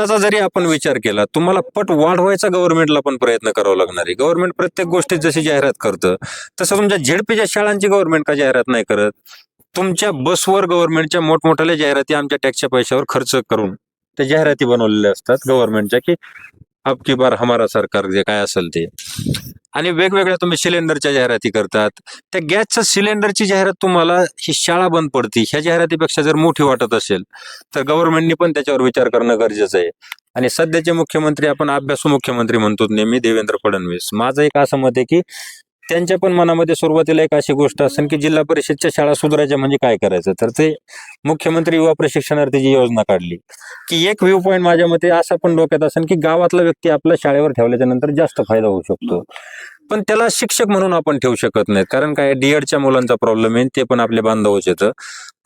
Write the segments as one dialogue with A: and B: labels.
A: पटाचा जरी आपण विचार केला तुम्हाला पट वाढवायचा गव्हर्नमेंटला पण प्रयत्न करावा लागणार आहे. गव्हर्नमेंट प्रत्येक गोष्टीत जशी जाहिरात करतं तसं तुमच्या झेडपीच्या शाळांची गव्हर्नमेंट का जाहिरात नाही करत? तुमच्या बसवर गव्हर्नमेंटच्या मोठमोठ्या जाहिराती आमच्या टॅक्सच्या पैशावर खर्च करून त्या जाहिराती बनवलेल्या असतात गव्हर्नमेंटच्या की अब की बार हमारा सरकार जे काय असेल ते. आणि वेगवेगळ्या तुम्ही सिलेंडरच्या जाहिराती करतात. त्या गॅसच्या सिलेंडरची जाहिरात तुम्हाला ही शाळा बंद पडती. ह्या जाहिरातीपेक्षा जर मोठी वाटत असेल तर गव्हर्नमेंटनी पण त्याच्यावर विचार करणं गरजेचं आहे. आणि सध्याचे मुख्यमंत्री आपण अभ्यासू मुख्यमंत्री म्हणतो नेहमी देवेंद्र फडणवीस. माझं एक असं मत आहे की त्यांच्या पण मनामध्ये सुरुवातीला एक अशी गोष्ट असेल की जिल्हा परिषदच्या शाळा सुधारायच्या म्हणजे काय करायचं? तर ते मुख्यमंत्री युवा प्रशिक्षणार्थीची योजना काढली की एक व्ह्यू पॉईंट माझ्या मते असा पण डोक्यात असेल की गावातला व्यक्ती आपल्या शाळेवर ठेवल्याच्या नंतर जास्त फायदा होऊ शकतो. पण त्याला शिक्षक म्हणून आपण ठेवू शकत नाहीत कारण काय डीएडच्या मुलांचा प्रॉब्लेम आहे ते पण आपले बांधवच येतं.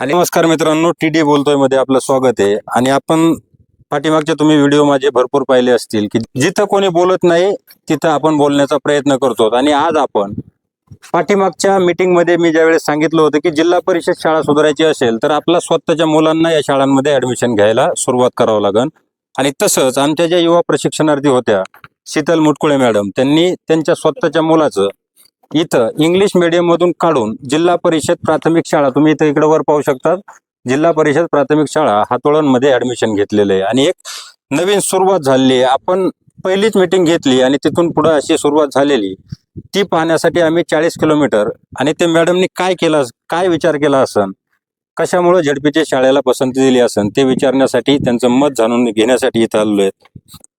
A: आणि नमस्कार मित्रांनो टी डी बोलतोयमध्ये आपलं स्वागत आहे. आणि आपण पाठीमागचे तुम्ही व्हिडिओ माझे भरपूर पाहिले असतील की जिथं कोणी बोलत नाही तिथं आपण बोलण्याचा प्रयत्न करतो. आणि आज आपण पाठीमागच्या मीटिंगमध्ये मी ज्यावेळेस सांगितलं होतं की जिल्हा परिषद शाळा सुधारायची असेल तर आपल्या स्वतःच्या मुलांना या शाळांमध्ये ऍडमिशन घ्यायला सुरुवात करावं लागेल आणि तसंच आमच्या ज्या युवा प्रशिक्षणार्थी होत्या शीतल मुटकुळे मॅडम त्यांनी त्यांच्या स्वतःच्या मुलाचं इथं इंग्लिश मीडियम मधून काढून जिल्हा परिषद प्राथमिक शाळा तुम्ही इथं इकडे वर पाहू शकतात जिल्हा परिषद प्राथमिक शाळा हातोळांमध्ये ऍडमिशन घेतलेलं आहे. आणि एक नवीन सुरुवात झालेली आहे. आपण पहिलीच मीटिंग घेतली आणि तिथून पुढे अशी सुरुवात झालेली ती पाहण्यासाठी आम्ही चाळीस किलोमीटर आणि ते मॅडमनी काय केलं काय विचार केला असन? कशामुळे झडपीच्या शाळेला पसंती दिली असन ते विचारण्यासाठी त्यांचं मत जाणून घेण्यासाठी इथं आलेलो आहेत.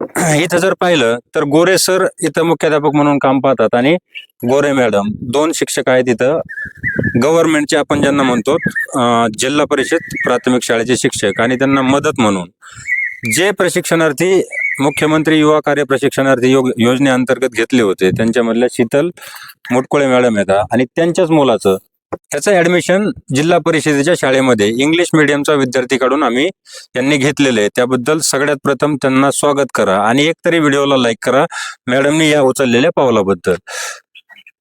A: इथं जर पाहिलं तर गोरे सर इथं मुख्याध्यापक म्हणून काम पाहतात आणि गोरे मॅडम दोन शिक्षक आहेत इथं. गव्हर्नमेंटचे आपण ज्यांना म्हणतो जिल्हा परिषद प्राथमिक शाळेचे शिक्षक आणि त्यांना मदत म्हणून. जे प्रशिक्षणार्थी मुख्यमंत्री युवा कार्य प्रशिक्षणार्थी योग योजनेअंतर्गत घेतले होते त्यांच्यामधल्या शीतल मुटकुळे मॅडम येतात आणि त्यांच्याच मुलाचं त्याचं ऍडमिशन जिल्हा परिषदेच्या शाळेमध्ये इंग्लिश मिडियमचा विद्यार्थी काढून आम्ही त्यांनी घेतलेले आहे. त्याबद्दल सगळ्यात प्रथम त्यांना स्वागत करा आणि एक तरी व्हिडिओला लाईक करा. मॅडमनी या उचललेल्या पावलाबद्दल.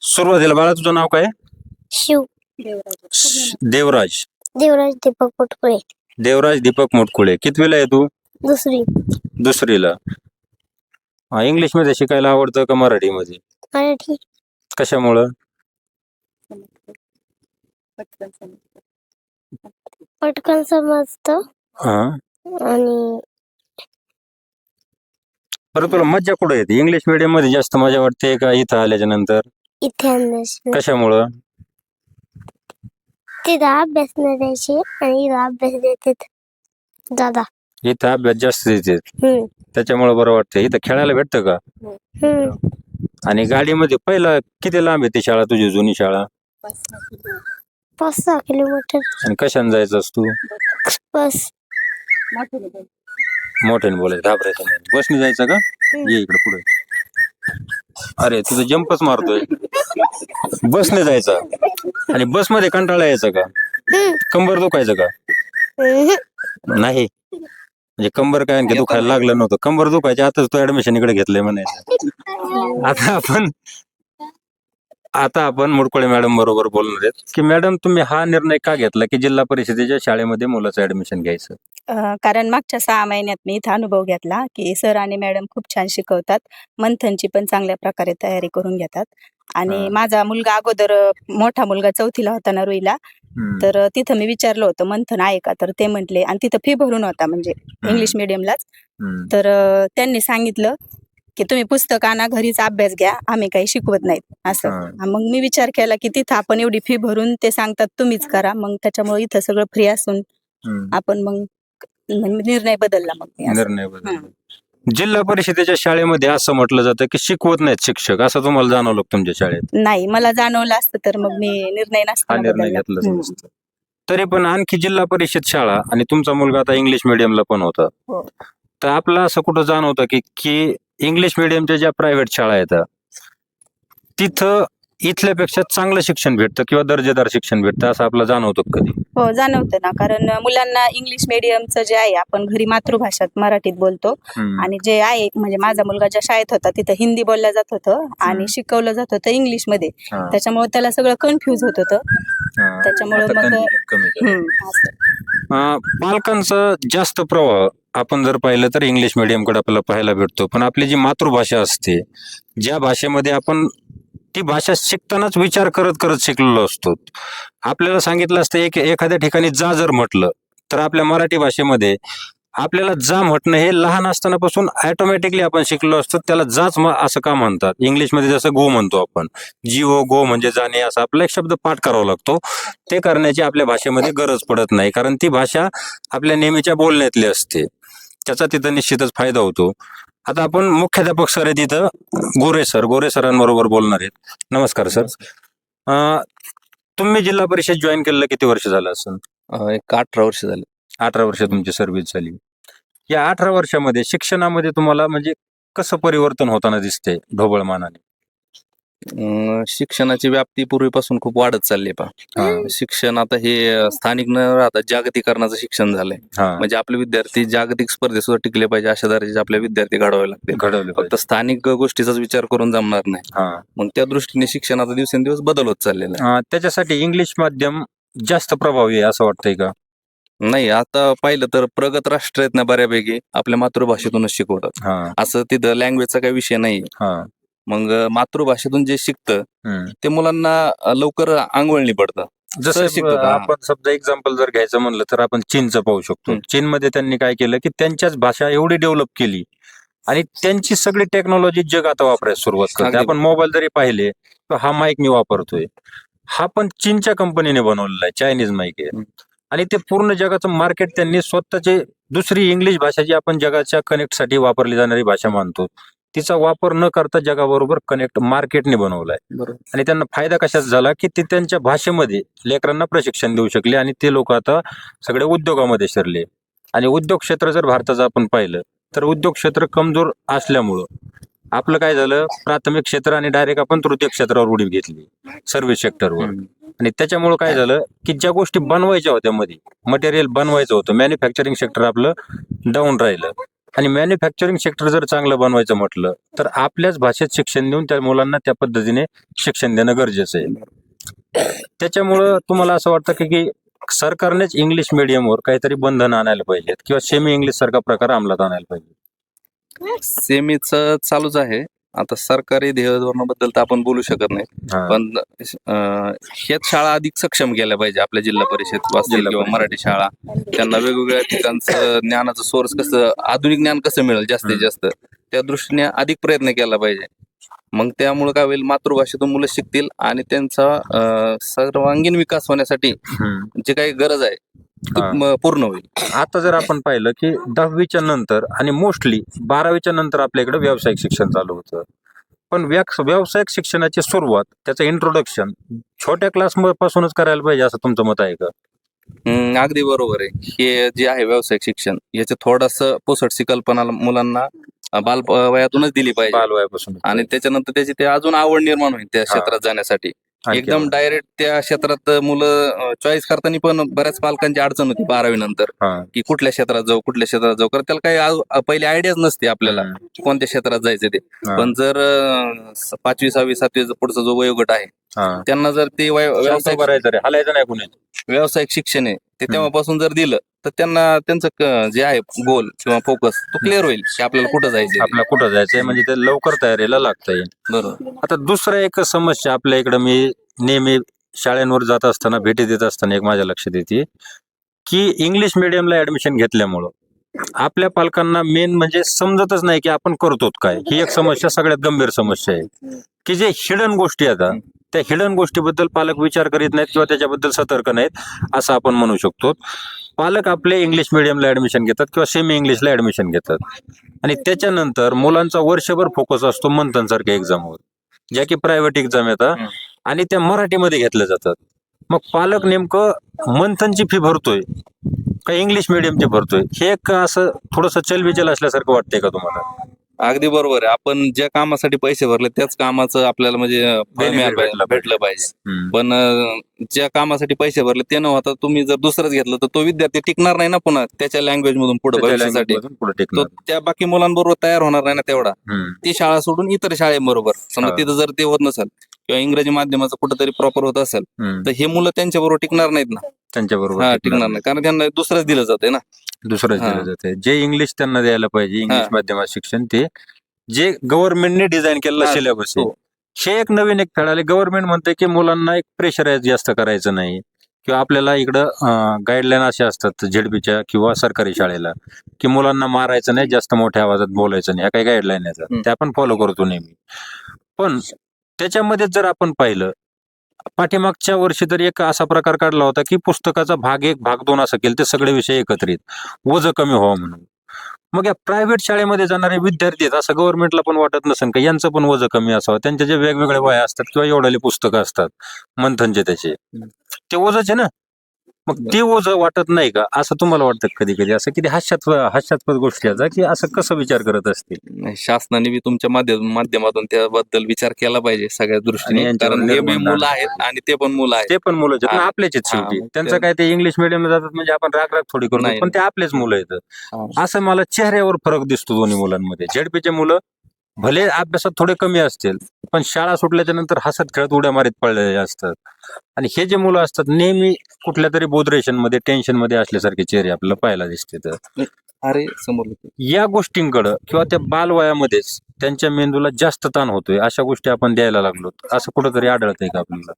A: सुरुवातीला बाळा तुझं नाव काय?
B: शिव.
A: देवराज.
B: देवराज दीपक पोटकुळे
A: देवराज दीपक मुटकुळे. कितवीला आहे तू?
B: दुसरी.
A: दुसरीला. इंग्लिशमध्ये शिकायला आवडतं का मराठीमध्ये?
B: मराठी.
A: कशामुळं?
B: पटकन समजत.
A: हा.
B: आणि
A: बरं तुला मज्जा कुठे येते? इंग्लिश मीडियममध्ये जास्त मजा वाटते का इथं आल्याच्यानंतर?
B: इतिहास
A: कशामुळं?
B: तिथं अभ्यास नाही द्यायचे आणि इथं अभ्यास देतात. दादा.
A: इथं अभ्यास जास्त देते
B: हम्म.
A: त्याच्यामुळे बरं वाटतं इथं खेळायला भेटतं का?
B: हम्म.
A: आणि गाडीमध्ये पहिला किती लांब आहे ती शाळा तुझी जुनी शाळा?
B: पाच सहा किलोमीटर
A: आणि कशाने जायचं तू?
B: बस.
A: मोठ्याने बोलायचं घाबरायचं नाही. बसने जायचं का? ये इकडे पुढे. अरे तुझं जंपच मारतोय. बसने जायचं. आणि बसमध्ये कंटाळा यायचा का. कंबर दुखायचं का. नाही. म्हणजे कंबर काय आणखी दुखायला लागलं नव्हतं. कंबर दुखायच्या आताच तो ऍडमिशन इकडे घेतलंय म्हणायचं. आता आपण आता आपण मुडकोळे मॅडम बरोबर बोलणार आहेत. की मॅडम तुम्ही हा निर्णय का घेतला की जिल्हा परिषदेच्या शाळेमध्ये मुलाचं ऍडमिशन घ्यायचं?
C: अ, कारण मागच्या सहा महिन्यात मी इथं अनुभव घेतला की सर आणि मॅडम खूप छान शिकवतात मंथनची पण चांगल्या प्रकारे तयारी करून घेतात. आणि
A: हा.
C: माझा मुलगा अगोदर अ, मोठा मुलगा चौथीला होता नरुईला तर अ, तिथं मी विचारलं होतं मंथन आहे का? तर ते म्हटले आणि तिथं फी भरून होता म्हणजे इंग्लिश मिडियमलाच
A: हम्म.
C: तर अ, त्यांनी सांगितलं की तुम्ही पुस्तक आणा घरीच अभ्यास घ्या आम्ही काही शिकवत नाहीत असं मग मी विचार केला की तिथं आपण एवढी फी भरून ते सांगतात तुम्हीच करा मग त्याच्यामुळे इथं सगळं फ्री असून. आपण मग मग निर्णय बदलला मग.
A: निर्णय बदलला. जिल्हा परिषदेच्या शाळेमध्ये असं म्हटलं जातं की शिकवत नाहीत शिक्षक असं तुम्हाला जाणवलं तुमच्या शाळेत
C: नाही मला जाणवलं असतं तर मग मी निर्णय
A: हा
C: नसताना
A: निर्णय. नसतं तरी पण आणखी जिल्हा परिषद शाळा आणि तुमचा मुलगा आता इंग्लिश मिडियमला पण होता
C: हो.
A: तर आपलं असं कुठं जाणवतं की की इंग्लिश मिडियमच्या ज्या प्रायव्हेट शाळा आहेत तिथं इथल्यापेक्षा चांगलं शिक्षण भेटतं किंवा दर्जेदार शिक्षण भेटतं असं आपलं जाणवतं कधी
C: हो जाणवतं ना कारण मुलांना इंग्लिश मिडियमचं जे आहे आपण घरी मातृभाषात मराठीत बोलतो
A: हम्म.
C: आणि जे आहे म्हणजे माझा मुलगा ज्या शाळेत होता तिथं हिंदी बोललं जात होतं. आणि शिकवलं जात होतं इंग्लिशमध्ये
A: हा.
C: त्याच्यामुळे त्याला सगळं कन्फ्युज होत होतं
A: हा.
C: त्याच्यामुळे
A: आता
C: मग-
A: confusion कमी झालं.
C: हम्म, असं.
A: अं, पालकांचा जास्त प्रभाव आपण जर पाहिलं तर इंग्लिश मिडियमकडे आपल्याला पाहायला भेटतो पण आपली जी मातृभाषा असते ज्या भाषेमध्ये आपण ती भाषा शिकतानाच विचार करत करत शिकलेलो असतो. आपल्याला सांगितलं असतं एक एखाद्या ठिकाणी जा जर म्हटलं तर आपल्या मराठी भाषेमध्ये आपल्याला जा म्हटणं हे लहान असतानापासून ऑटोमॅटिकली आपण शिकलो असतो त्याला जाच असं का म्हणतात? इंग्लिशमध्ये जसं गो म्हणतो आपण. जिओ गो म्हणजे जाणे असा आपला एक शब्द पाठ करावा लागतो. ते करण्याची आपल्या भाषेमध्ये गरज पडत नाही कारण ती भाषा आपल्या नेहमीच्या बोलण्यातली असते. त्याचा तिथं निश्चितच फायदा होतो. आता आपण मुख्याध्यापक सर आहेत तिथं गोरे सर गोरे सरांबरोबर बोलणार आहेत. नमस्कार सर. अं, तुम्ही जिल्हा परिषद जॉईन केलेलं किती वर्ष झालं असं
D: अं, एक अठरा वर्ष झाले.
A: अठरा वर्ष तुमची सर्व्हिस झाली. या अठरा वर्षामध्ये शिक्षणामध्ये तुम्हाला म्हणजे कसं परिवर्तन होताना दिसते ढोबळमानाने
D: अं, शिक्षणाची व्याप्ती पूर्वीपासून खूप वाढत चालली आहे
A: हा.
D: पहा शिक्षण आता हे स्थानिक न राहता जागतिकरणाचं शिक्षण झालंय.
A: हा.
D: म्हणजे आपले विद्यार्थी जागतिक स्पर्धेत सुद्धा टिकले पाहिजे अशा दर्जाचे आपले विद्यार्थी घडवावे लागतील.
A: घडवले
D: फक्त
A: पाहिजे.
D: स्थानिक गोष्टीचाच विचार करून जमणार नाही.
A: हा.
D: मग त्या दृष्टीने शिक्षणाचा दिवसेंदिवस बदल होत चाललेला
A: अं, त्याच्यासाठी इंग्लिश माध्यम जास्त प्रभावी आहे असं वाटतंय का?
D: आहे नाही आता पाहिलं तर प्रगत राष्ट्र आहेत ना बऱ्यापैकी आपल्या मातृभाषेतूनच शिकवतात.
A: हा.
D: असं तिथं लँग्वेजचा काही विषय नाही
A: हा.
D: मग मातृभाषेतून जे शिकतं. ते मुलांना लवकर आंघोळणी पडतं
A: जसं? आपण समजा एक्झाम्पल जर घ्यायचं म्हणलं तर आपण चीनचं पाहू शकतो. चीनमध्ये त्यांनी काय केलं की त्यांच्याच भाषा एवढी डेव्हलप केली आणि त्यांची सगळी टेक्नॉलॉजी जग आता वापरायला सुरुवात करते. आपण मोबाईल जरी पाहिले तर हा माईक मी वापरतोय हा पण चीनच्या कंपनीने बनवलेला आहे चायनीज माईक आहे. आणि ते पूर्ण जगाचं मार्केट त्यांनी स्वतःचे दुसरी इंग्लिश भाषा जी आपण जगाच्या कनेक्टसाठी वापरली जाणारी भाषा मानतो तिचा वापर न करता जगाबरोबर कनेक्ट मार्केटने बनवलाय.
D: बरोबर.
A: आणि त्यांना फायदा कशात झाला की ते त्यांच्या भाषेमध्ये लेकरांना प्रशिक्षण देऊ शकले आणि ते लोक आता सगळे उद्योगामध्ये शिरले. आणि उद्योग क्षेत्र जर भारताचं आपण पाहिलं तर उद्योग क्षेत्र कमजोर असल्यामुळं आपलं काय झालं प्राथमिक क्षेत्र आणि डायरेक्ट आपण तृतीय क्षेत्रावर उडी घेतली सर्व्हिस सेक्टरवर आणि त्याच्यामुळं काय झालं की ज्या गोष्टी बनवायच्या होत्या मध्ये मटेरियल बनवायचं होतं मॅन्युफॅक्चरिंग सेक्टर आपलं डाऊन राहिलं. आणि मॅन्युफॅक्चरिंग सेक्टर जर चांगलं बनवायचं म्हटलं तर आपल्याच भाषेत शिक्षण देऊन त्या मुलांना त्या पद्धतीने शिक्षण देणं गरजेचं आहे. त्याच्यामुळं तुम्हाला असं वाटतं की की सरकारनेच इंग्लिश मिडियमवर काहीतरी बंधन आणायला पाहिजेत किंवा सेमी इंग्लिश सारखा प्रकार अंमलात आणायला पाहिजे
D: सेमीच चालूच आहे. आता सरकारी ध्येयधोरणाबद्दल तर आपण बोलू शकत नाही
A: हा.
D: पण अं, ह्याच शाळा अधिक सक्षम केल्या पाहिजे आपल्या जिल्हा परिषद
A: जिल्हा
D: किंवा
A: परिषद.
D: मराठी शाळा त्यांना वेगवेगळ्या ठिकाणचं ज्ञानाचं सोर्स कसं आधुनिक ज्ञान कसं मिळेल जास्तीत. जास्त त्या दृष्टीने अधिक प्रयत्न केला पाहिजे मग त्यामुळे काय होईल मातृभाषेतून मुलं शिकतील आणि त्यांचा अं, सर्वांगीण विकास होण्यासाठी
A: हम्म.
D: जे काही गरज आहे. म- पूर्ण होईल.
A: आता जर आपण पाहिलं की दहावीच्या नंतर आणि मोस्टली बारावीच्या नंतर आपल्या इकडे व्यावसायिक शिक्षण चालू होतं. पण व्याक- व्यावसायिक शिक्षणाची सुरुवात त्याचं इंट्रोडक्शन छोट्या क्लास पासूनच करायला पाहिजे असं तुमचं मत आहे का?
D: हम्म, अगदी बरोबर आहे. हे जे आहे व्यावसायिक शिक्षण याचे थोडस पोसटची कल्पना मुलांना अं, बाल वयातूनच दिली पाहिजे.
A: बालवयापासून
D: आणि त्याच्यानंतर त्याची ते अजून आवड निर्माण होईल त्या क्षेत्रात जाण्यासाठी. एकदम डायरेक्ट त्या क्षेत्रात मुलं चॉईस करताना पण बऱ्याच पालकांची अडचण होती बारावी नंतर. की कुठल्या क्षेत्रात जाऊ कुठल्या क्षेत्रात जाऊ. कारण त्याला काही पहिली आयडियाच नसते आपल्याला कोणत्या क्षेत्रात जायचं ते. पण जर पाचवी सहावी सातवी पुढचा जो वयोगट आहे त्यांना जर ते वय- व्यावसायिक
A: करायचं रे हलायचं नाही कुणी
D: व्यावसायिक शिक्षण आहे ते तेव्हापासून जर दिलं तर त्यांना त्यांचं क- जे आहे गोल किंवा फोकस तो क्लिअर होईल की आपल्याला कुठं जायचं
A: आपल्याला कुठं जायचंय म्हणजे ते लवकर तयारीला लागता येईल
D: बरोबर.
A: आता दुसरं एक समस्या आपल्या इकडं मी नेहमी शाळांवर जात असताना भेटी देत असताना एक माझ्या लक्षात येते की इंग्लिश मिडियमला ऍडमिशन घेतल्यामुळं आपल्या पालकांना मेन म्हणजे समजतच नाही की आपण करतो काय. ही एक समस्या सगळ्यात गंभीर समस्या आहे. की जे हिडन गोष्टी आता त्या हिडन गोष्टीबद्दल पालक विचार करीत नाहीत किंवा त्याच्याबद्दल सतर्क नाहीत असं आपण म्हणू शकतो. पालक आपले इंग्लिश मिडियमला ऍडमिशन घेतात किंवा सेमी इंग्लिशला ऍडमिशन घेतात. आणि त्याच्यानंतर मुलांचा वर्षभर फोकस असतो मंथन सारख्या एक्झामवर ज्या की प्रायव्हेट एक्झाम येतात. आणि त्या मराठीमध्ये घेतल्या जातात. मग पालक नेमकं मंथनची फी भरतोय का इंग्लिश मिडियमची भरतोय? हे एक असं थोडस चलबिचल असल्यासारखं वाटतंय का तुम्हाला?
D: अगदी बरोबर आहे. आपण ज्या कामासाठी पैसे भरले त्याच कामाचं आपल्याला म्हणजे फळ मिळालं पाहिजे,
A: भेटलं
D: पाहिजे. पण अं, ज्या कामासाठी पैसे भरले ते न होता तुम्ही जर दुसरंच घेतलं तर तो विद्यार्थी टिकणार नाही ना पुन्हा त्याच्या लँग्वेज मधून पुढे भविष्यासाठी.
A: पुढे
D: तो
A: टिकणार
D: त्या बाकी मुलांबरोबर तयार होणार नाही ना तेवढा.
A: हम्म.
D: ती शाळा सोडून इतर शाळेबरोबर. समजा
A: हा.
D: तिथं जर ते होत नसेल किंवा इंग्रजी माध्यमाचं कुठंतरी प्रॉपर होत असेल. तर हे मुलं त्यांच्या बरोबर टिकणार नाहीत ना
A: त्यांच्या बरोबर
D: हा टिकणार नाही कारण त्यांना दुसरंच दिलं जातंय ना
A: दुसरंच
D: हा.
A: दिलं जाते जे इंग्लिश त्यांना द्यायला पाहिजे इंग्लिश
D: हा.
A: माध्यमात शिक्षण ते जे गव्हर्नमेंटने डिझाईन केलेला
D: हा,
A: सिलेबस आहे
D: हो.
A: हे एक नवीन एक फेडाले गव्हर्नमेंट म्हणते की मुलांना एक प्रेशराईज जास्त करायचं नाही किंवा आपल्याला इकडं गाईडलाईन असे असतात झेडपीच्या किंवा सरकारी शाळेला की मुलांना मारायचं नाही जास्त मोठ्या आवाजात बोलायचं नाही ह्या काही गाईडलाईन आहेत
D: हम्म.
A: त्या आपण फॉलो करतो नेहमी पण त्याच्यामध्ये जर आपण पाहिलं पाठीमागच्या वर्षी तर एक असा प्रकार काढला होता की पुस्तकाचा भाग एक भाग दोन असं केलं ते सगळे विषय एकत्रित. वज कमी व्हावं म्हणून. मग या प्रायव्हेट शाळेमध्ये जाणारे विद्यार्थी आहेत असं गव्हर्नमेंटला पण वाटत नसेल का यांचं पण वज कमी असावं. त्यांचे जे वेगवेगळे वय असतात किंवा एवढाले पुस्तकं असतात मंथनचे त्याचे. ते वजच आहे ना. मग ते ओझ वाटत नाही का? असं तुम्हाला वाटतं कधी कधी असं किती हास्यास्पद हास्यास्पद गोष्टी आहेत की असं कसं विचार करत असतील?
D: शासनाने बी तुमच्या माध्यम माध्यमातून त्याबद्दल विचार केला पाहिजे सगळ्या दृष्टीने. कारण हे बी मुलं आहेत आणि ते पण मुलं आहेत.
A: ते पण मुलं
D: हा,
A: शेवटी. त्यांचं काय ते इंग्लिश मिडियमला जातात म्हणजे आपण राग राग थोडी
D: नाही,
A: पण ते आपलेच मुलं. आहेत. असं मला चेहऱ्यावर फरक दिसतो दोन्ही मुलांमध्ये. झेडपीचे मुलं भले अभ्यासात थोडे कमी असतील पण शाळा सुटल्याच्या नंतर हसत खेळत उड्या मारीत पडलेले असतात. आणि हे जे मुलं असतात नेहमी कुठल्या तरी बोधरेशनमध्ये टेन्शनमध्ये असल्यासारखे चेहरे आपल्याला पाहायला दिसते तर
D: अरे समोर.
A: या गोष्टींकडं किंवा त्या बालवयामध्येच त्यांच्या मेंदूला जास्त ताण होतोय अशा गोष्टी आपण द्यायला लागलो असं कुठंतरी आढळतंय का आपल्याला?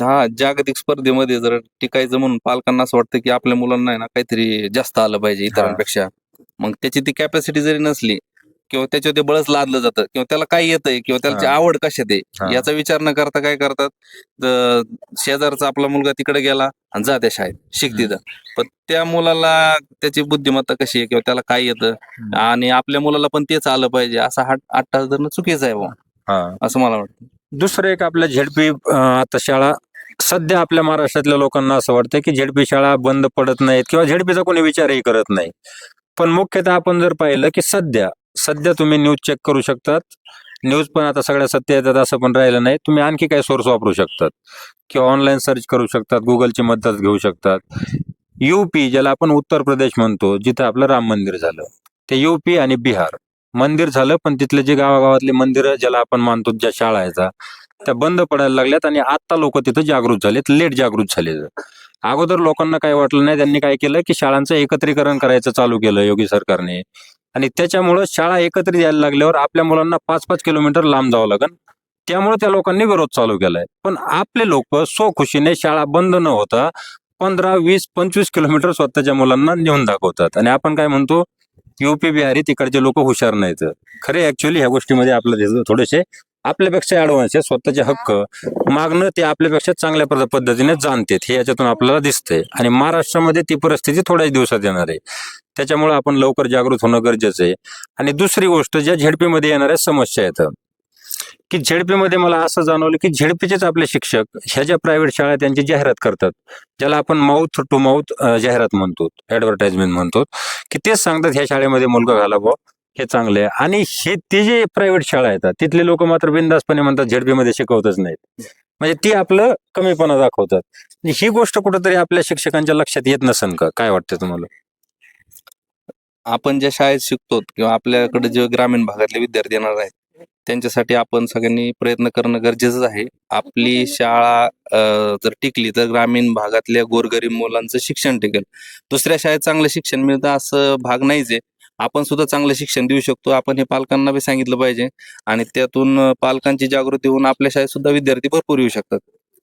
D: हा जागतिक स्पर्धेमध्ये जर टिकायचं म्हणून पालकांना असं वाटतं की आपल्या मुलांना ना काहीतरी जास्त आलं पाहिजे इतरांपेक्षा मग त्याची ती कॅपॅसिटी जरी नसली किंवा त्याच्यावर ते बळच लादलं जातं किंवा त्याला काय येतंय किंवा त्याची. आवड कशात आहे. याचा विचार न करता काय करतात शेजारचा आपला मुलगा तिकडे गेला आणि जा त्या शाळेत शिक तिथं. पण त्या मुलाला त्याची बुद्धिमत्ता कशी आहे किंवा त्याला काय येतं आणि आपल्या मुलाला पण तेच आलं पाहिजे असा हा अट्टास धरणं चुकीचं आहे
A: हा.
D: असं मला वाटतं.
A: दुसरं एक आपल्या झेडपी आता शाळा सध्या आपल्या महाराष्ट्रातल्या लोकांना असं वाटतं की झेडपी शाळा बंद पडत नाहीत किंवा झेडपीचा कोणी विचारही करत नाही. पण मुख्यतः आपण जर पाहिलं की सध्या सध्या तुम्ही न्यूज चेक करू शकतात. न्यूज पण आता सगळ्या सत्य येतात असं पण राहिलं नाही. तुम्ही आणखी काही सोर्स वापरू शकतात. किंवा ऑनलाईन सर्च करू शकतात गुगलची मदत घेऊ शकतात. युपी ज्याला आपण उत्तर प्रदेश म्हणतो जिथं आपलं राम मंदिर झालं. ते युपी आणि बिहार. मंदिर झालं पण तिथले जे गावागावातले मंदिरं ज्याला आपण मानतो ज्या शाळा आहेत त्या बंद पडायला लागल्यात आणि आता लोक तिथं जागृत झालेत लेट जागृत झाले अगोदर लोकांना काही वाटलं नाही त्यांनी काय केलं की शाळांचं एकत्रीकरण करायचं चालू केलं योगी सरकारने. आणि त्याच्यामुळं शाळा एकत्रित यायला लागल्यावर आपल्या मुलांना पाच पाच किलोमीटर लांब जावं लागेल त्यामुळे त्या लोकांनी विरोध चालू केलाय. पण आपले लोक सो खुशीने शाळा बंद न होता पंधरा वीस पंचवीस किलोमीटर स्वतःच्या मुलांना नेऊन दाखवतात. आणि आपण काय म्हणतो युपी बिहारी तिकडचे लोक हुशार नाहीत. खरे ऍक्च्युली ह्या गोष्टीमध्ये आपलं थोडेसे आपल्यापेक्षा ऍडव्हान्स आहे स्वतःचे हक्क. मागणं ते आपल्यापेक्षा चांगल्या पद्ध- पद्धतीने जाणतात. हे याच्यातून आपल्याला दिसतंय. आणि महाराष्ट्रामध्ये ती परिस्थिती थोड्याच दिवसात येणार आहे. त्याच्यामुळे आपण लवकर जागृत होणं गरजेचं आहे. आणि दुसरी गोष्ट ज्या झेडपीमध्ये येणाऱ्या समस्या आहेत. की झेडपीमध्ये मला असं जाणवलं की झेडपीचेच आपले शिक्षक ह्या ज्या प्रायव्हेट शाळा त्यांची जाहिरात करतात. ज्याला आपण माउथ टू माउथ जाहिरात म्हणतो ऍडव्हर्टाइजमेंट म्हणतो. की तेच सांगतात ह्या शाळेमध्ये मुलगा घाला बुवा. हे चांगले आहे. आणि हे ते जे प्रायव्हेट शाळा आहेत तिथले लोक मात्र बिंदासपणे म्हणतात झेडपी मध्ये शिकवतच नाहीत. म्हणजे ती आपलं कमीपणा दाखवतात. ही गोष्ट कुठंतरी आपल्या शिक्षकांच्या लक्षात येत नसेल का? काय वाटतं तुम्हाला?
D: आपण ज्या शाळेत शिकतो किंवा आपल्याकडे जे ग्रामीण भागातले विद्यार्थी येणार आहेत त्यांच्यासाठी आपण सगळ्यांनी प्रयत्न करणं गरजेचंच आहे. आपली शाळा जर टिकली तर ग्रामीण भागातल्या गोरगरीब मुलांचं शिक्षण टिकेल. दुसऱ्या शाळेत चांगलं शिक्षण मिळतं असं भाग नाहीच आहे. आपण सुद्धा चांगलं शिक्षण देऊ शकतो. आपण हे पालकांना बी सांगितलं पाहिजे. आणि त्यातून पालकांची जागृती होऊन आपल्या शाळेत सुद्धा विद्यार्थी भरपूर येऊ शकतात.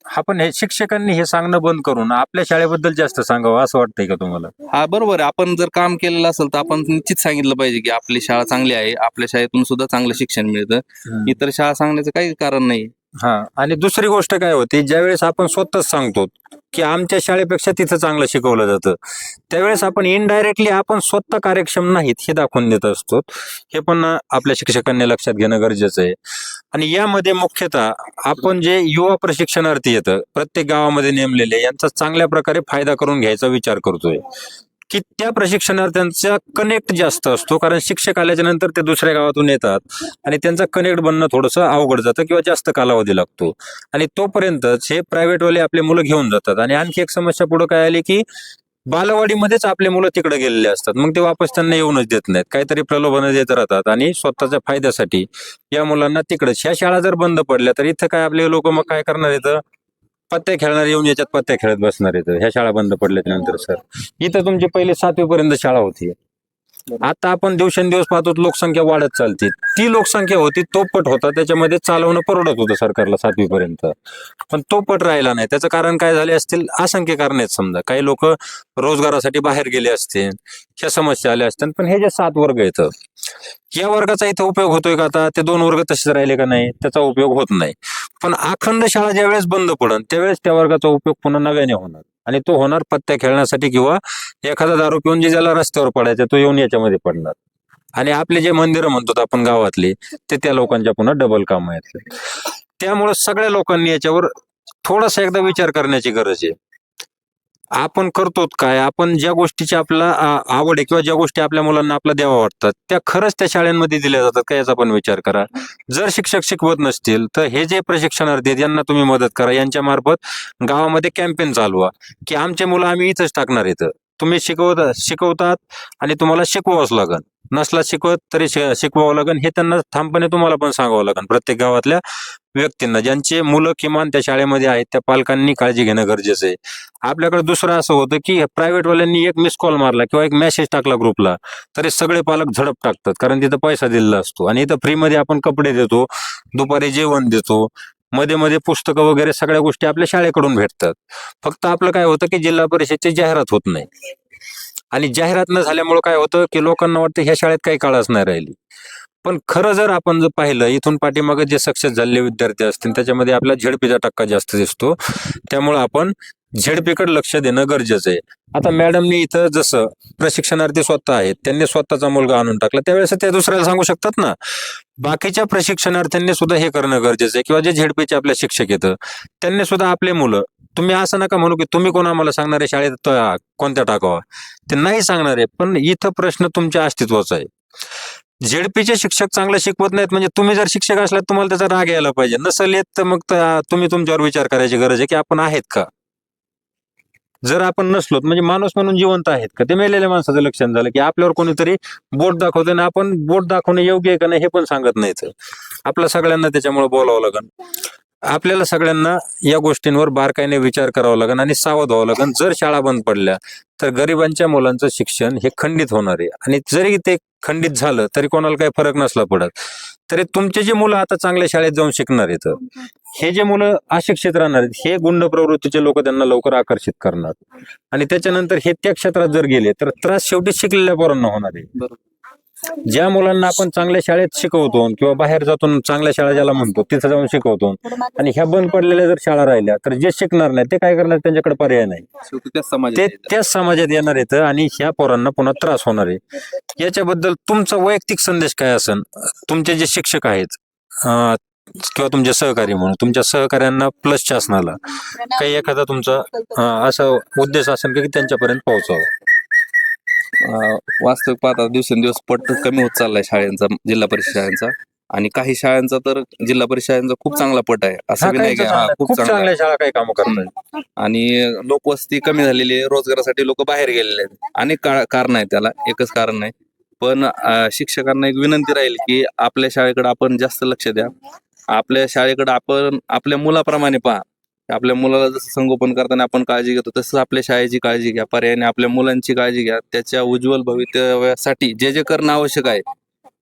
A: आपण हे शिक्षकांनी हे सांगणं बंद करून आपल्या शाळेबद्दल जास्त सांगावं असं वाटतंय का तुम्हाला?
D: हा बरोबर आहे. आपण जर काम केलेलं असेल तर आपण निश्चित सांगितलं पाहिजे की आपली शाळा चांगली आहे. आपल्या शाळेतून सुद्धा चांगलं शिक्षण मिळतं. इतर शाळा सांगण्याचं काही कारण नाही
A: हा. आणि दुसरी गोष्ट काय होती ज्यावेळेस आपण स्वतःच सांगतो की आमच्या शाळेपेक्षा तिथं चांगलं शिकवलं जातं त्यावेळेस आपण इनडायरेक्टली आपण स्वतः कार्यक्षम नाहीत हे दाखवून देत असतो. हे पण आपल्या शिक्षकांनी लक्षात घेणं गरजेचं आहे. आणि यामध्ये मुख्यतः आपण जे युवा प्रशिक्षणार्थी येतं प्रत्येक गावामध्ये नेमलेले यांचा चांगल्या प्रकारे फायदा करून घ्यायचा विचार करतोय. की त्या प्रशिक्षणार्थ्यांचा कनेक्ट जास्त असतो. कारण शिक्षक आल्याच्यानंतर ते दुसऱ्या गावातून येतात आणि त्यांचा कनेक्ट बनणं थोडंसं अवघड जातं किंवा जास्त कालावधी लागतो. आणि तोपर्यंतच हे प्रायव्हेटवाले आपले मुलं घेऊन जातात. आणि आणखी एक समस्या पुढे काय आली की बालवाडीमध्येच आपले मुलं तिकडे गेलेले असतात. मग ते वापस त्यांना येऊनच देत नाहीत. काहीतरी प्रलोभन देत राहतात. आणि स्वतःच्या फायद्यासाठी या मुलांना तिकडेच ह्या शाळा जर बंद पडल्या तर इथं काय आपले लोक मग काय करणार इथं? पत्त्या खेळणार येऊन याच्यात पत्त्या खेळत बसणार आहेत. ह्या शाळा बंद पडल्याच्या नंतर सर इथं तुमची पहिली सातवी पर्यंत शाळा होती. आता आपण दिवसेंदिवस पाहतो लोकसंख्या वाढत चालते. ती लोकसंख्या होती तो पट होता. त्याच्यामध्ये चालवणं परवडत होतं सरकारला सातवीपर्यंत. पण तो पट राहिला नाही. त्याचं कारण काय झाले असतील? असंख्य कारण आहेत समजा. काही लोक रोजगारासाठी बाहेर गेले असतील ह्या समस्या आल्या असतील पण हे जे सात वर्ग आहेत या वर्गाचा इथं उपयोग होतोय का आता? ते दोन वर्ग तसेच राहिले का नाही? त्याचा उपयोग होत नाही. पण अखंड शाळा ज्यावेळेस बंद पडन त्यावेळेस त्या वर्गाचा उपयोग पुन्हा नव्याने होणार. आणि तो होणार पत्त्या खेळण्यासाठी किंवा एखादा दारू पिऊन जे ज्याला रस्त्यावर पडायचा तो येऊन याच्यामध्ये पडणार. आणि आपले जे मंदिरं म्हणतो आपण गावातले ते त्या लोकांच्या पुन्हा डबल काम आहेत. त्यामुळे सगळ्या लोकांनी याच्यावर थोडासा एकदा विचार करण्याची गरज आहे. आपण करतो काय? आपण ज्या गोष्टीची आपला आवड आहे किंवा ज्या गोष्टी आपल्या मुलांना आपल्या द्यावा वाटतात त्या खरंच त्या शाळांमध्ये दिल्या जातात का? याचा पण विचार करा. जर शिक्षक शिकवत नसतील तर हे जे प्रशिक्षणार्थी आहेत यांना तुम्ही मदत करा. यांच्या मार्फत गावामध्ये कॅम्पेन चालवा की आमचे मुलं आम्ही इथंच टाकणार इथं तुम्ही शिकवत शिकवतात आणि तुम्हाला शिकवावंच लागन. नसला शिकवत तरी शिकवावं लागन. हे त्यांना ठामपणे तुम्हाला पण सांगावं लागन. प्रत्येक गावातल्या व्यक्तींना. ज्यांचे मुलं किमान त्या शाळेमध्ये आहेत त्या पालकांनी काळजी घेणं गरजेचं आहे. आपल्याकडे दुसरं असं होतं की प्रायव्हेट वाल्यांनी एक मिस कॉल मारला किंवा एक मेसेज टाकला ग्रुपला तरी सगळे पालक झडप टाकतात. कारण तिथं पैसा दिलेला असतो. आणि इथं फ्रीमध्ये आपण कपडे देतो दुपारी जेवण देतो मध्ये मध्ये पुस्तकं वगैरे सगळ्या गोष्टी आपल्या शाळेकडून भेटतात. फक्त आपलं काय होतं की जिल्हा परिषदची जाहिरात होत नाही. आणि जाहिरात न झाल्यामुळे काय होतं की लोकांना वाटतं ह्या शाळेत काही काळच नाही राहिली. पण खरं जर आपण जर पाहिलं इथून पाठीमागे जे सक्सेस झालेले विद्यार्थी असतील त्याच्यामध्ये आपला झेडपीचा टक्का जास्त दिसतो. त्यामुळे आपण झेडपीकडे लक्ष देणं गरजेचं आहे. आता मॅडमनी इथं जसं प्रशिक्षणार्थी स्वतः आहेत त्यांनी स्वतःचा मुलगा आणून टाकला त्यावेळेस ते दुसऱ्याला सांगू शकतात ना? बाकीच्या प्रशिक्षणार्थ्यांनी सुद्धा हे करणं गरजेचं आहे किंवा जे झेडपीचे आपले शिक्षक येतं त्यांनी सुद्धा आपले मुलं तुम्ही असं नका म्हणू की तुम्ही कोण आम्हाला सांगणार आहे शाळेत कोणत्या टाकावा. ते नाही सांगणार आहे पण इथं प्रश्न तुमच्या अस्तित्वाचा आहे. झेडपीचे शिक्षक चांगले शिकवत नाहीत म्हणजे तुम्ही जर शिक्षक असलात तुम्हाला त्याचा राग यायला पाहिजे. नसेल येत तर मग तुम्ही तुमच्यावर विचार करायची गरज आहे की आपण आहेत का? जर आपण नसलो म्हणजे माणूस म्हणून जिवंत आहेत का? ते मेलेल्या माणसाचं लक्षण झालं की आपल्यावर कोणीतरी बोट दाखवते ना आपण बोट दाखवणं योग्य आहे का नाही हे पण सांगत नाहीत. आपल्या सगळ्यांना त्याच्यामुळे बोलावं लागेल. आपल्याला सगळ्यांना या गोष्टींवर बारकाईने विचार करावा लागेल आणि सावध व्हावं लागेल. जर शाळा बंद पडल्या तर गरिबांच्या मुलांचं शिक्षण हे खंडित होणार आहे. आणि जरी ते खंडित झालं तरी कोणाला काही फरक नसला पडत. तरी तुमचे जे मुलं आता चांगल्या शाळेत जाऊन शिकणार आहेत हे जे मुलं अशिक्षित राहणार आहेत हे गुंड प्रवृत्तीचे लोक त्यांना लवकर आकर्षित करणार. आणि त्याच्यानंतर हे त्या क्षेत्रात जर गेले तर त्रास शेवटी शिकलेल्या पोरांना होणार आहे. ज्या मुलांना आपण चांगल्या शाळेत शिकवतो किंवा बाहेर जातो चांगल्या शाळा ज्याला म्हणतो तिथं जाऊन शिकवतो. आणि ह्या बंद पडलेल्या जर शाळा राहिल्या तर जे शिकणार नाही ते काय करणार? त्यांच्याकडे पर्याय नाही.
D: शेवटी त्याच समाजात
A: ते. त्याच समाजात येणार येतं आणि ह्या पोरांना पुन्हा त्रास होणार आहे. याच्याबद्दल तुमचा वैयक्तिक संदेश काय असन? तुमचे जे शिक्षक आहेत किंवा तुमचे सहकारी म्हणून तुमच्या सहकाऱ्यांना प्लस शासनाला काही एखादा तुमचा असा उद्देश असेल का त्यांच्यापर्यंत पोहोचावं?
D: वास्तविक पाहता दिवसेंदिवस पट कमी होत चाललाय शाळांचा जिल्हा परिषद शाळांचा. आणि काही शाळांचा तर जिल्हा परिषद शाळांचा खूप चांगला पट आहे असं बी नाही की खूप
A: खूप
D: चांगला आहे.
A: चांगल्या शाळा काही काम करतात
D: आणि लोकवस्ती कमी झालेली आहे रोजगारासाठी लोक बाहेर गेलेले आहेत. अनेक का- कारण आहेत त्याला एकच कारण नाही. पण अं, शिक्षकांना एक विनंती राहील की आपल्या शाळेकडे आपण जास्त लक्ष द्या. आपल्या शाळेकडे आपण आपल्या मुलाप्रमाणे पहा. आपल्या मुलाला जसं संगोपन करताना आपण काळजी घेतो तसं आपल्या शाळेची काळजी घ्या. पर्यायाने आपल्या मुलांची काळजी घ्या. त्याच्या उज्ज्वल भवितव्यासाठी जे जे करणं आवश्यक आहे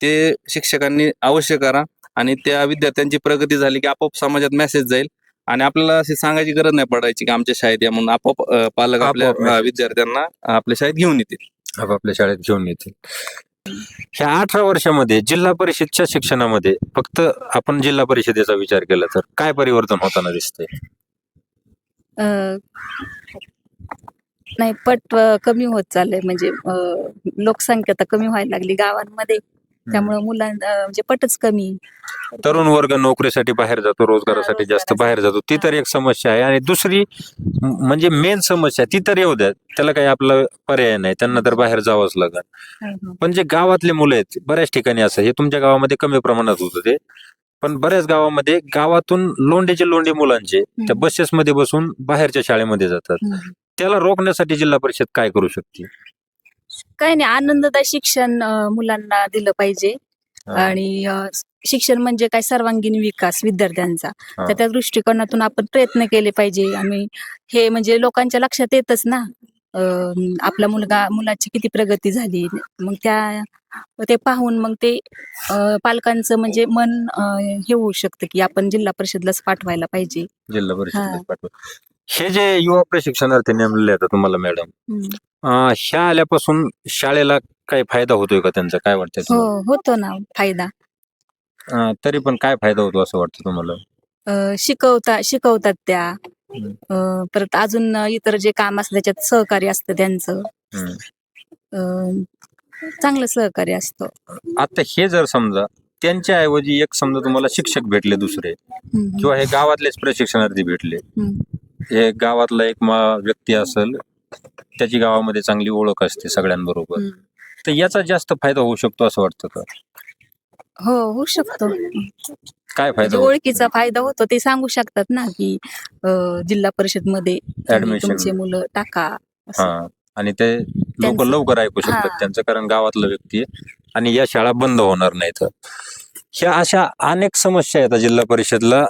D: ते शिक्षकांनी अवश्य करा आणि त्या विद्यार्थ्यांची प्रगती झाली की आपोआप समाजात मेसेज जाईल आणि आपल्याला अशी सांगायची गरज नाही पडायची की आमच्या शाळेत या म्हणून आपोआप पालक आपल्या. विद्यार्थ्यांना आपल्या शाळेत घेऊन येतील.
A: आपल्या शाळेत घेऊन येतील. ह्या अठरा वर्षामध्ये जिल्हा परिषदच्या शिक्षणामध्ये फक्त आपण जिल्हा परिषदेचा विचार केला तर काय परिवर्तन होताना दिसतंय?
C: नाही पट कमी होत चाललंय. म्हणजे लोकसंख्या तर कमी व्हायला लागली गावांमध्ये. त्यामुळे मुलांना म्हणजे पटच कमी.
A: तरुण वर्ग नोकरीसाठी बाहेर जातो रोजगारासाठी जास्त बाहेर जातो. ती तर एक समस्या आहे. आणि दुसरी म्हणजे मेन समस्या ती तर येऊ द्या त्याला काही आपला पर्याय नाही. त्यांना तर बाहेर जावंच लागेल. पण जे गावातले मुलं आहेत बऱ्याच ठिकाणी असं हे तुमच्या गावामध्ये कमी प्रमाणात होतं ते. पण बऱ्याच गावामध्ये गावातून लोंडेचे लोंडे मुलांचे त्या बसेसमध्ये बसून बाहेरच्या शाळेमध्ये जातात. त्याला रोखण्यासाठी जिल्हा परिषद काय करू शकते?
E: काही नाही आनंददायी शिक्षण मुलांना दिलं पाहिजे. आणि शिक्षण म्हणजे काय? सर्वांगीण विकास विद्यार्थ्यांचा. तर त्या दृष्टिकोनातून आपण प्रयत्न केले पाहिजे. आणि हे म्हणजे लोकांच्या लक्षात येतच ना. आपला मुलगा मुलाची किती प्रगती झाली मग त्या ते पाहून मग ते पालकांचं म्हणजे मन हे होऊ शकतं की आपण जिल्हा परिषदलाच पाठवायला पाहिजे
A: जिल्हा परिषद
E: हा.
A: पाठवा हे जे युवा प्रशिक्षणार्थी नेमलेले आहेत तुम्हाला मॅडम ह्या आल्यापासून शाळेला काही फायदा होतोय का त्यांचा काय वाटतंय
E: हो? होतो ना फायदा
A: तरी पण काय फायदा होतो असं वाटतं तुम्हाला
E: शिकवता शिकवतात त्या. अ, परत अजून इतर जे काम असतं त्याच्यात सहकार्य असतं त्यांचं
A: हम्म.
E: अ, चांगलं सहकार्य असतं
A: आता हे जर समजा त्यांच्या ऐवजी एक समजा तुम्हाला शिक्षक भेटले दुसरे
E: हम्म,
A: किंवा हे गावातलेच प्रशिक्षणार्थी भेटले
E: हम्म.
A: हे गावातला एक मा- व्यक्ती असेल त्याची गावामध्ये चांगली ओळख असते सगळ्यांबरोबर
E: हम्म.
A: तर याचा जास्त फायदा होऊ शकतो असं वाटतं का
E: हो होऊ शकतो
A: काय फायदा
E: म्हणजे
A: होऊ
E: ओळखीचा फायदा होतो ते सांगू शकतात ना की अ, जिल्हा परिषदमध्ये
A: Admission.
E: तुमचे मुलं टाका असं.
A: हा आणि ते लोक
E: त्यांचं-
A: लवकर ऐकू शकतात
E: हा.
A: त्यांचं कारण गावातलं व्यक्ती आहे आणि या शाळा बंद होणार नाहीत ह्या अशा अनेक समस्या आहेत जिल्हा परिषदला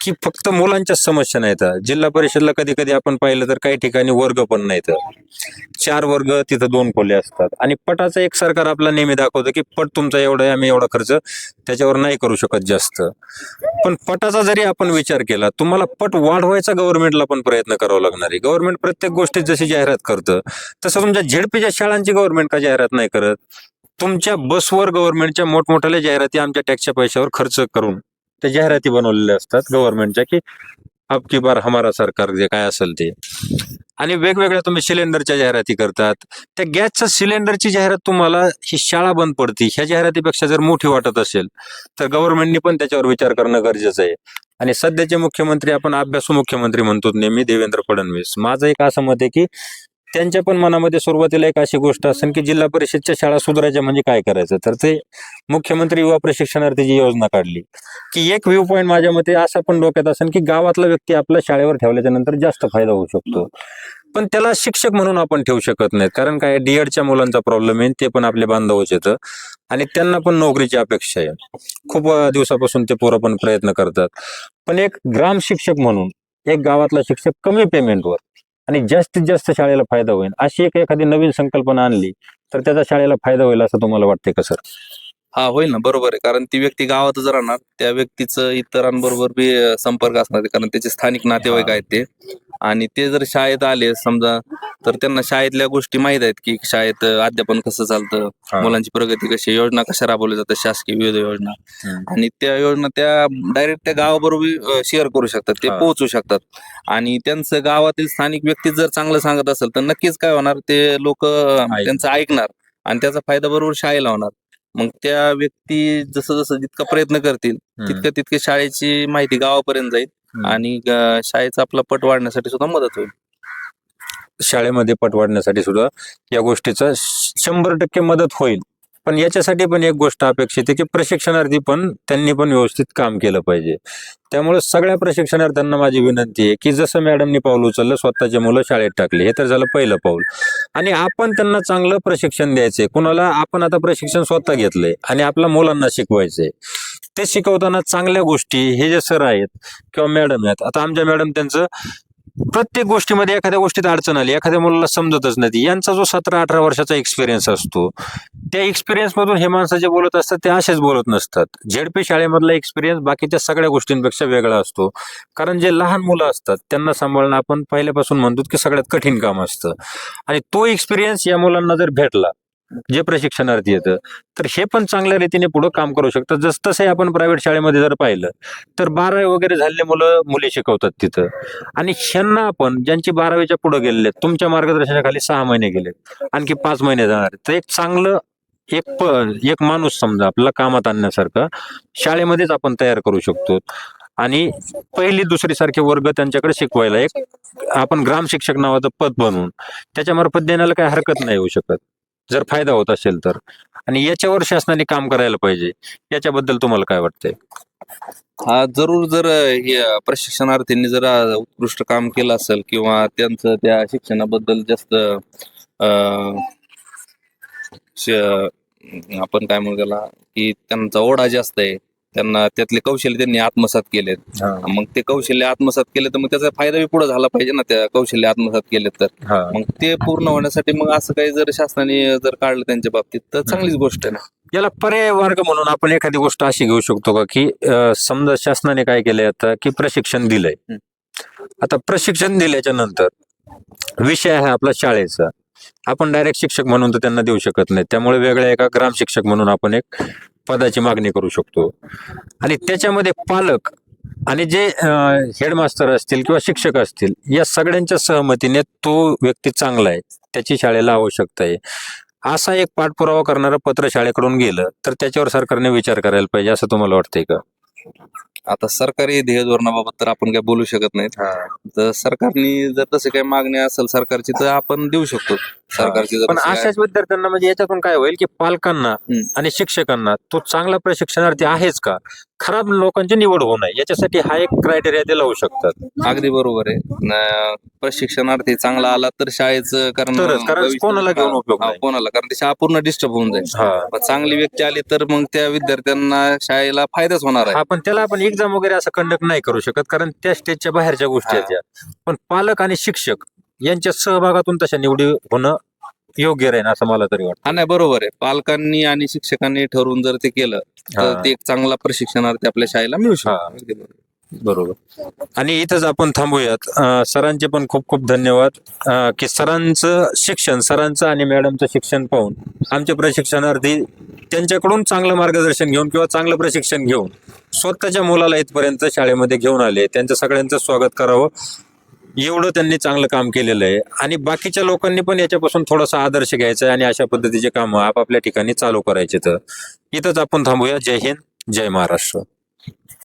A: की फक्त मुलांच्या समस्या नाहीत. जिल्हा परिषदला कधी कधी आपण पाहिलं तर काही ठिकाणी वर्ग पण नाहीत. चार वर्ग तिथं दोन खोले असतात. आणि पटाचा एक सरकार आपला नेहमी दाखवतो की पट तुमचा एवढा आहे आम्ही एवढा खर्च त्याच्यावर नाही करू शकत जास्त. पण पटाचा जरी आपण विचार केला तुम्हाला पट वाढवायचा गव्हर्नमेंटला पण प्रयत्न करावा लागणार आहे. गव्हर्नमेंट प्रत्येक गोष्टीत जशी जाहिरात करतं तसं तुमच्या झेडपीच्या शाळांची गव्हर्नमेंट का जाहिरात नाही करत? तुमच्या बसवर गव्हर्नमेंटच्या मोठमोठ्या जाहिराती आमच्या टॅक्सच्या पैशावर खर्च करून त्या जाहिराती बनवलेल्या असतात गव्हर्नमेंटच्या की अब की बार हमारा सरकार जे काय असेल ते. आणि वेगवेगळ्या तुम्ही सिलेंडरच्या जाहिराती करतात. त्या गॅसच्या सिलेंडरची जाहिरात तुम्हाला ही शाळा बंद पडती. ह्या जाहिरातीपेक्षा जर मोठी वाटत असेल तर गव्हर्नमेंटनी पण त्याच्यावर विचार करणं गरजेचं आहे. आणि सध्याचे मुख्यमंत्री आपण अभ्यासू मुख्यमंत्री म्हणतो नेहमी देवेंद्र फडणवीस. माझं एक असं मत आहे की त्यांच्या पण मनामध्ये सुरुवातीला एक अशी गोष्ट असेल की जिल्हा परिषदच्या शाळा सुधारायच्या म्हणजे काय करायचं? तर ते मुख्यमंत्री युवा प्रशिक्षणार्थीची योजना काढली की एक व्ह्यू पॉईंट माझ्या मते असा पण डोक्यात असेल की गावातला व्यक्ती आपल्या शाळेवर ठेवल्याच्या नंतर जास्त फायदा होऊ शकतो. पण त्याला शिक्षक म्हणून आपण ठेवू शकत नाहीत कारण काय? डीएडच्या मुलांचा प्रॉब्लेम आहे ते पण आपले बांधवच येतं आणि त्यांना पण नोकरीची अपेक्षा आहे. खूप दिवसापासून ते पोरं पण प्रयत्न करतात. पण एक ग्राम शिक्षक म्हणून एक गावातला शिक्षक कमी पेमेंटवर आणि जास्तीत जास्त शाळेला फायदा होईल. अशी एक एखादी नवीन संकल्पना आणली तर त्याचा शाळेला फायदा होईल असं तुम्हाला वाटते का सर?
D: हा होईल ना. बरोबर आहे. कारण ती व्यक्ती गावातच राहणार. त्या व्यक्तीचं इतरांबरोबर बी संपर्क असणार आहे. कारण त्याचे स्थानिक नातेवाईक आहेत ते. आणि ते जर शाळेत आले समजा तर त्यांना शाळेतल्या गोष्टी माहीत आहेत की शाळेत अध्यापन कसं चालतं. मुलांची प्रगती कशी योजना कशा राबवल्या जातात शासकीय विविध योजना. आणि त्या योजना त्या डायरेक्ट त्या गावाबरोबर शेअर करू शकतात ते. पोहोचू शकतात आणि त्यांचं गावातील स्थानिक व्यक्ती जर चांगलं सांगत असेल तर नक्कीच काय होणार ते लोक त्यांचं ऐकणार आणि त्याचा फायदा बरोबर शाळेला होणार मग त्या व्यक्ती जसं जसं जितका प्रयत्न करतील तितकं तितके शाळेची माहिती गावापर्यंत जाईल. आणि ग- शाळेचा आपला पट वाढण्यासाठी सुद्धा मदत होईल.
A: शाळेमध्ये पट वाढण्यासाठी सुद्धा या गोष्टीचा श- शंभर टक्के मदत होईल. पण याच्यासाठी पण एक गोष्ट अपेक्षित आहे की प्रशिक्षणार्थी पण त्यांनी पण व्यवस्थित काम केलं पाहिजे. त्यामुळे सगळ्या प्रशिक्षणार्थ्यांना माझी विनंती आहे की जसं मॅडमनी पाऊल उचललं स्वतःचे मुलं शाळेत टाकले हे तर झालं पहिलं पाऊल. आणि आपण त्यांना चांगलं प्रशिक्षण द्यायचंय. कुणाला आपण आता प्रशिक्षण स्वतः घेतलंय आणि आपल्या मुलांना शिकवायचंय. ते शिकवताना चांगल्या गोष्टी हे जे सर आहेत किंवा मॅडम आहेत आता आमच्या मॅडम त्यांचं प्रत्येक गोष्टीमध्ये एखाद्या गोष्टीत अडचण आली एखाद्या मुलाला समजतच नाही यांचा जो सतरा अठरा वर्षाचा एक्सपिरियन्स असतो त्या एक्सपिरियन्स मधून हे माणसं जे बोलत असतात ते असेच बोलत नसतात. झेडपी शाळेमधला एक्सपिरियन्स बाकीच्या सगळ्या गोष्टींपेक्षा वेगळा असतो. कारण जे लहान मुलं असतात त्यांना सांभाळणं आपण पहिल्यापासून म्हणतो की सगळ्यात कठीण काम असतं. आणि तो एक्सपिरियन्स या मुलांना जर भेटला जे प्रशिक्षणार्थी येतं तर हे पण चांगल्या रीतीने पुढे काम करू शकतात. जस तसं आपण प्रायव्हेट शाळेमध्ये जर पाहिलं तर बारावी वगैरे झालेले मुलं मुली शिकवतात तिथं. आणि ह्यांना आपण ज्यांची बारावीच्या पुढे गेलेले तुमच्या मार्गदर्शनाखाली सहा महिने गेले आणखी पाच महिने जाणार तर एक चांगलं एक प- एक माणूस समजा आपल्याला कामात आणण्यासारखा शाळेमध्येच आपण तयार करू शकतो. आणि पहिली दुसरी सारखे वर्ग त्यांच्याकडे शिकवायला एक आपण ग्राम शिक्षक नावाचं पद बनवून त्याच्यामार्फत देण्याला काही हरकत नाही होऊ शकत. जर फायदा होत असेल तर. आणि याच्यावर शासनाने काम करायला पाहिजे. याच्याबद्दल तुम्हाला काय वाटतंय?
D: हा जरूर जर हे प्रशिक्षणार्थींनी जर उत्कृष्ट काम केलं असेल किंवा त्यांचं त्या शिक्षणाबद्दल जास्त आपण काय म्हणू त्याला की त्यांचा ओढा जास्त आहे. त्यांना त्यातले कौशल्य त्यांनी आत्मसात केलेत. मग ते कौशल्य आत्मसात केले तर मग त्याचा फायदा बी पुढे झाला पाहिजे ना त्या कौशल्य आत्मसात केले तर. मग ते पूर्ण होण्यासाठी मग असं काही जर शासनाने जर काढलं त्यांच्या बाबतीत तर चांगलीच गोष्ट आहे ना.
A: याला पर्याय वर्ग म्हणून आपण एखादी गोष्ट अशी घेऊ शकतो का की समजा शासनाने काय केलंय आता की प्रशिक्षण दिलंय. आता प्रशिक्षण दिल्याच्या नंतर विषय आहे आपला शाळेचा. आपण डायरेक्ट शिक्षक म्हणून तर त्यांना देऊ शकत नाही. त्यामुळे वेगळ्या एका ग्राम शिक्षक म्हणून आपण एक पदाची मागणी करू शकतो. आणि त्याच्यामध्ये पालक आणि जे हेडमास्टर असतील किंवा शिक्षक असतील या सगळ्यांच्या सहमतीने तो व्यक्ती चांगला आहे. त्याची शाळेला आवश्यकता आहे. असा एक पाठपुरावा करणारं पत्र शाळेकडून गेलं तर त्याच्यावर सरकारने विचार करायला पाहिजे असं तुम्हाला वाटतंय का?
D: आता सरकारी ध्येय धोरणाबाबत तर आपण काय बोलू शकत नाहीत. तर सरकारने जर तसे काही मागणी असेल सरकारची तर आपण देऊ शकतो. सरकारची जर
A: पण
D: काय-
A: अशाच विद्यार्थ्यांना म्हणजे याच्यातून काय होईल की पालकांना. आणि शिक्षकांना तो चांगला प्रशिक्षणार्थी आहेच का? खराब लोकांची निवड होऊ नये. याच्यासाठी हा एक क्रायटेरिया ते लावू शकतात.
D: अगदी बरोबर आहे. न- प्रशिक्षणार्थी चांगला आला तर शाळेचं कारण
A: तरच, कारण
D: भविष्य-
A: कोणाला घेऊन उपयोग नाही.
D: कोणाला? कारण ती शाळा पूर्ण डिस्टर्ब होऊन जाईल.
A: हा.
D: मग चांगली व्यक्ती आली तर मग त्या विद्यार्थ्यांना शाळेला फायदाच होणार आहे.
A: हा पण त्याला आपण एक्झाम वगैरे असं कंडक्ट नाही करू शकत कारण त्या स्टेजच्या बाहेरच्या गोष्टी आहेत पण पालक आणि शिक्षक यांच्या सहभागातून तशा निवडी होणं योग्य राहील असं मला तरी वाटतं.
D: हा नाही बरोबर आहे. पालकांनी आणि शिक्षकांनी ठरवून जर ते केलं तर
A: हा.
D: ते एक चांगला प्रशिक्षणार्थी आपल्या शाळेला मिळू
A: हा.
D: शकतो अगदी बरोबर.
A: बरोबर. आणि इथंच आपण थांबूयात. अं, सरांचे पण खूप खूप धन्यवाद. अं, की सरांचं शिक्षण सरांचं आणि मॅडमचं शिक्षण पाहून आमचे प्रशिक्षणार्थी त्यांच्याकडून चांगलं मार्गदर्शन घेऊन किंवा चांगलं प्रशिक्षण घेऊन स्वतःच्या मुलाला इथपर्यंत शाळेमध्ये घेऊन आले. त्यांचं सगळ्यांचं स्वागत करावं. एवढं त्यांनी चांगलं काम केलेलं आहे. आणि बाकीच्या लोकांनी पण याच्यापासून थोडासा आदर्श घ्यायचा आहे आणि अशा पद्धतीचे काम आपापल्या ठिकाणी चालू करायचे तर इथंच आपण थांबूया. जय हिंद जय महाराष्ट्र.